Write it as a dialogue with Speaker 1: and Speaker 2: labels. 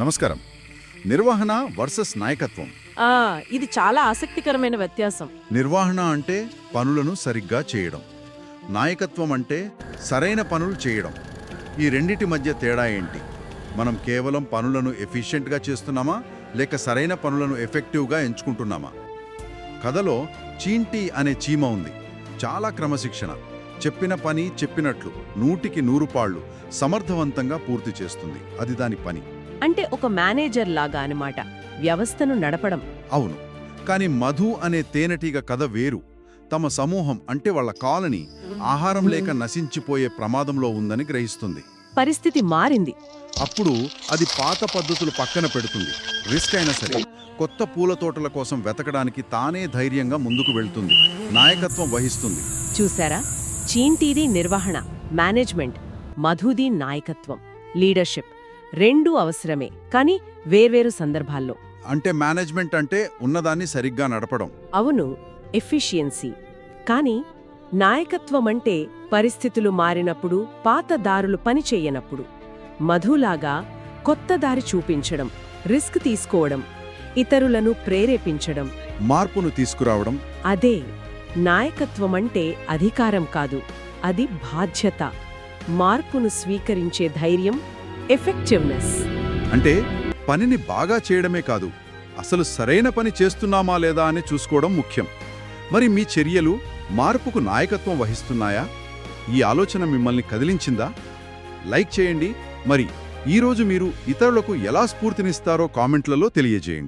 Speaker 1: నమస్కారం. నిర్వహణ వర్సెస్ నాయకత్వం.
Speaker 2: ఆ ఇది చాలా ఆసక్తికరమైన వ్యత్యాసం.
Speaker 1: నిర్వహణ అంటే పనులను సరిగ్గా చేయడం. నాయకత్వం అంటే సరైన పనులు చేయడం. ఈ రెండిటి మధ్య తేడా ఏంటి? మనం కేవలం పనులను ఎఫిషియెంట్గా చేస్తున్నామా? లేక సరైన పనులను ఎఫెక్టివ్గా ఎంచుకుంటున్నామా? కథలో చీంటి అనే చీమ ఉంది. చాలా క్రమశిక్షణ. చెప్పిన పని చెప్పినట్లు నూటికి నూరు పాళ్ళు సమర్థవంతంగా పూర్తి చేస్తుంది. అది దాని పని.
Speaker 2: అంటే ఒక మేనేజర్ లాగా అన్నమాట. వ్యవస్థను నడపడం.
Speaker 1: అవును. కాని మధు అనే తేనెటీగ కథ వేరు. తమ సమూహం అంటే వాళ్ళ కాలనీ ఆహారం లేక నశించిపోయే ప్రమాదంలో ఉందని గ్రహిస్తుంది.
Speaker 2: పరిస్థితి మారింది.
Speaker 1: అప్పుడు అది పాత పద్ధతులు పక్కన పెడుతుంది. రిస్క్ అయినా సరే కొత్త పూల తోటల కోసం వెతకడానికి తానే ధైర్యంగా ముందుకు వెళ్తుంది. నాయకత్వం వహిస్తుంది.
Speaker 2: చూసారా? చీంటీది నిర్వహణ మేనేజ్మెంట్ మధుది నాయకత్వం లీడర్షిప్. రెండూ అవసరమే కానీ వేర్వేరు సందర్భాల్లో.
Speaker 1: అంటే మేనేజ్మెంట్ అంటే ఉన్నదాన్ని సరిగ్గా నడపడం.
Speaker 2: అవును ఎఫిషియన్సీ. కానీ నాయకత్వం అంటే పరిస్థితులు మారినప్పుడు పాత దారులు పనిచేయనప్పుడు మధులాగా కొత్త దారి చూపించడం రిస్క్ తీసుకోవడం ఇతరులను ప్రేరేపించడం.
Speaker 1: మార్పును తీసుకురావడం.
Speaker 2: అదే నాయకత్వం అంటే అధికారం కాదు అది బాధ్యత. మార్పును స్వీకరించే ధైర్యం ఎఫెక్టివ్నెస్
Speaker 1: అంటే పనిని బాగా చేయడమే కాదు అసలు సరైన పని చేస్తున్నామా లేదా అని చూసుకోవడం ముఖ్యం. మరి మీ చర్యలు మార్పుకు నాయకత్వం వహిస్తున్నాయా? ఈ ఆలోచన మిమ్మల్ని కదిలించిందా? లైక్ చేయండి. మరి ఈరోజు మీరు ఇతరులకు ఎలా స్ఫూర్తినిస్తారో కామెంట్లలో తెలియజేయండి.